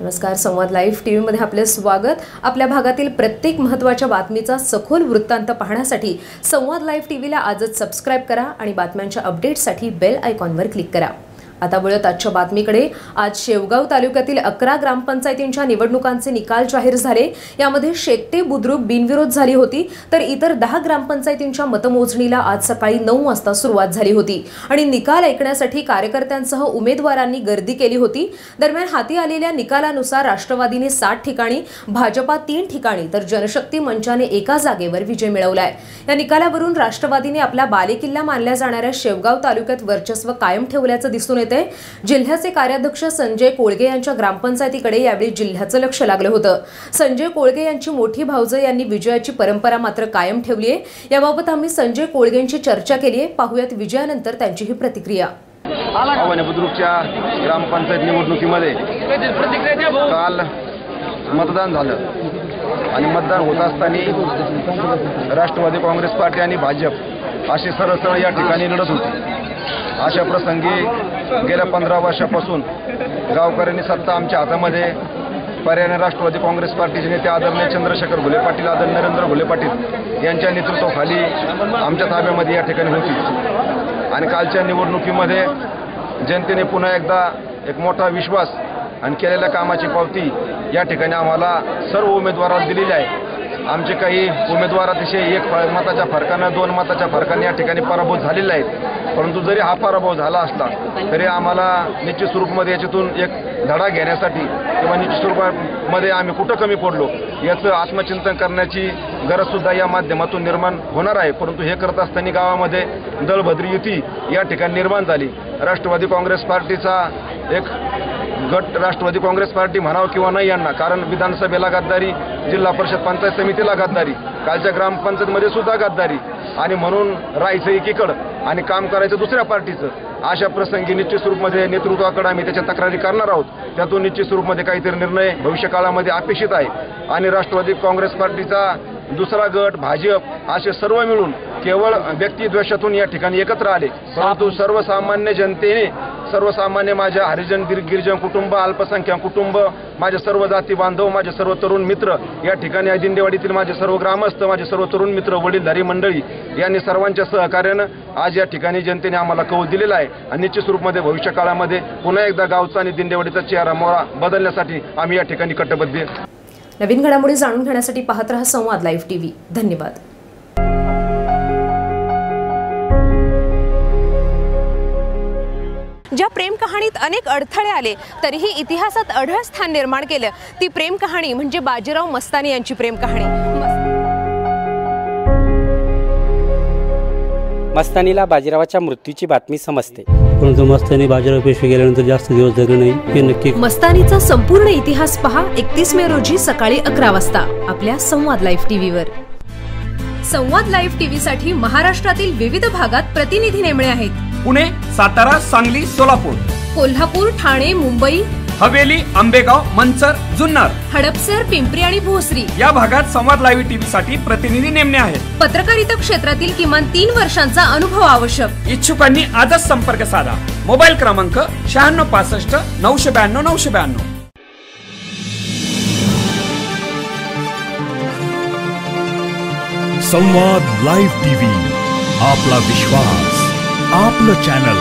नमस्कार संवाद live T व्हीमध्ये आपले स्वागत. आपल्या भागातील प्रत्येक महत्त्वाच्या बातमीचा सखोल वृत्तांत पाहण्यासाठी संवाद लाईव्ह टी व्हीला आजच सबस्क्राईब करा आणि बातम्यांच्या अपडेटसाठी बेल आयकॉनवर क्लिक करा. आता वळत आजच्या बातमीकडे. आज शेवगाव तालुक्यातील अकरा ग्रामपंचायतींच्या निवडणुकांचे निकाल जाहीर झाले. यामध्ये शेकटे बुद्रुक बिनविरोध झाली होती. तर इतर दहा ग्रामपंचायतींच्या मतमोजणीला आज सकाळी नऊ वाजता सुरुवात झाली होती. आणि निकाल ऐकण्यासाठी कार्यकर्त्यांसह उमेदवारांनी गर्दी केली होती. दरम्यान हाती आलेल्या निकालानुसार राष्ट्रवादीने सात ठिकाणी भाजपा तीन ठिकाणी तर जनशक्ती मंचाने एका जागेवर विजय मिळवलाय. या निकालावरून राष्ट्रवादीने आपला बालेकिल्ला मानल्या जाणाऱ्या शेवगाव तालुक्यात वर्चस्व कायम ठेवल्याचं दिसून येतं जिल्ह्याचे कार्याध्यक्ष संजय कोळगे यांच्या ग्रामपंचायतीकडे यावेळी जिल्ह्याचं लक्ष लागलं होतं. संजय कोळगे यांची मोठी भावजं यांनी विजयाची परंपरा मात्र कायम ठेवली आहे. याबाबत आम्ही संजय कोळगेंची चर्चा केली आहे. पाहुयात विजयानंतर त्यांची ही प्रतिक्रिया. आव्हाने बुद्रुकच्या ग्रामपंचायत निवडणुकीमध्ये काल मतदान झालं आणि मतदान होत असताना राष्ट्रवादी काँग्रेस पार्टी आणि भाजप अशी सरळ सरळ या ठिकाणी लढत होती. अशा प्रसंगी गेल्या पंधरा वर्षापासून गावकऱ्यांनी सत्ता आमच्या हातामध्ये पर्यायाने राष्ट्रवादी काँग्रेस पार्टीचे नेते आदरणीय चंद्रशेखर घुले पाटील आदरणीय नरेंद्र घुले पाटील यांच्या नेतृत्वाखाली आमच्या ताब्यामध्ये या ठिकाणी होती. आणि कालच्या निवडणुकीमध्ये जनतेने पुन्हा एकदा एक मोठा विश्वास आणि केलेल्या कामाची पावती या ठिकाणी आम्हाला सर्व उमेदवारांना दिलेली आहे. आमचे काही उमेदवार अतिशय एक मताच्या फरकानं दोन मताच्या फरकाने या ठिकाणी पराभूत झालेले आहेत. परंतु जरी हा पराभव झाला असला तरी आम्हाला निश्चित स्वरूपमध्ये याच्यातून एक धडा घेण्यासाठी किंवा निश्चित स्वरूपामध्ये आम्ही कुठं कमी पडलो याचं आत्मचिंतन करण्याची गरजसुद्धा या माध्यमातून निर्माण होणार आहे. परंतु हे करत असताना गावामध्ये दळभद्री युती या ठिकाणी निर्माण झाली. राष्ट्रवादी काँग्रेस पार्टीचा एक गट राष्ट्रवादी काँग्रेस पार्टी म्हणावं किंवा नाही यांना कारण विधानसभेला गद्दारी जिल्हा परिषद पंचायत समितीला गद्दारी कालच्या ग्रामपंचायतमध्ये सुद्धा गद्दारी आणि म्हणून राहायचं एकीकडं आणि काम करायचं दुसऱ्या पार्टीचं. अशा प्रसंगी निश्चित स्वरूपमध्ये नेतृत्वाकडे आम्ही त्याच्या तक्रारी करणार आहोत. त्यातून निश्चित स्वरूपमध्ये काहीतरी निर्णय भविष्यकाळामध्ये अपेक्षित आहे. आणि राष्ट्रवादी काँग्रेस पार्टीचा दुसरा गट भाजप असे सर्व मिळून केवळ व्यक्तिद्वेषातून या ठिकाणी एकत्र आले. परंतु सर्वसामान्य जनतेने सर्वसामान्य माझ्या हरिजन गिर- गिरिजन कुटुंब अल्पसंख्याक कुटुंब माझे सर्व जाती बांधव माझे सर्व तरुण मित्र या ठिकाणी दिंडेवाडीतील माझे सर्व ग्रामस्थ माझे सर्व तरुण मित्र वडीलधारी मंडळी यांनी सर्वांच्या सहकार्यानं आज या ठिकाणी जनतेने आम्हाला कौल दिलेला आहे. आणि निश्चित स्वरूपमध्ये भविष्य काळामध्ये पुन्हा एकदा गावचा आणि दिंडेवाडीचा चेहरा मोहरा बदलण्यासाठी आम्ही या ठिकाणी कटबद्ध नवीन घडामोडी जाणून घेण्यासाठी पाहत रहा संवाद लाईव्ह टीव्ही धन्यवाद. प्रेम कहाणीत अनेक अडथळे आले तरीही इतिहासात अढळ स्थान निर्माण केलं. ती प्रेम कहाणी म्हणजे बाजीराव मस्तानी यांची प्रेम कहाणी. मस्तानीला बाजीरावाच्या मृत्यूची बातमी समजते. परंतु मस्तानी बाजीराव पेशवे गेल्यानंतर जास्त दिवस जगले नाही हे नक्की मस्तानीचा संपूर्ण इतिहास पहा एकतीस मे रोजी सकाळी अकरा वाजता आपल्या संवाद लाईव्ह टीव्हीवर. संवाद लाईव्ह टीव्ही साठी महाराष्ट्रातील विविध भागात प्रतिनिधी नेमणे आहेत. पुणे सातारा सांगली सोलापूर. कोल्हापूर ठाणे मुंबई हवेली आंबेगाव मंचर जुन्नर. हडपसर पिंपरी आणि भोसरी. या भागात संवाद लाईव्ह टीव्ही साठी प्रतिनिधी नेमणे आहेत. पत्रकारिता क्षेत्रातील किमान तीन वर्षांचा अनुभव आवश्यक. इच्छुकांनी आजच संपर्क साधा. मोबाईल क्रमांक शहाण्णव पासष्ट नऊशे ब्याण्णव नऊशे ब्याण्णव. संवाद लाईव्ह टीव्ही आपला विश्वास. आपलं चॅनल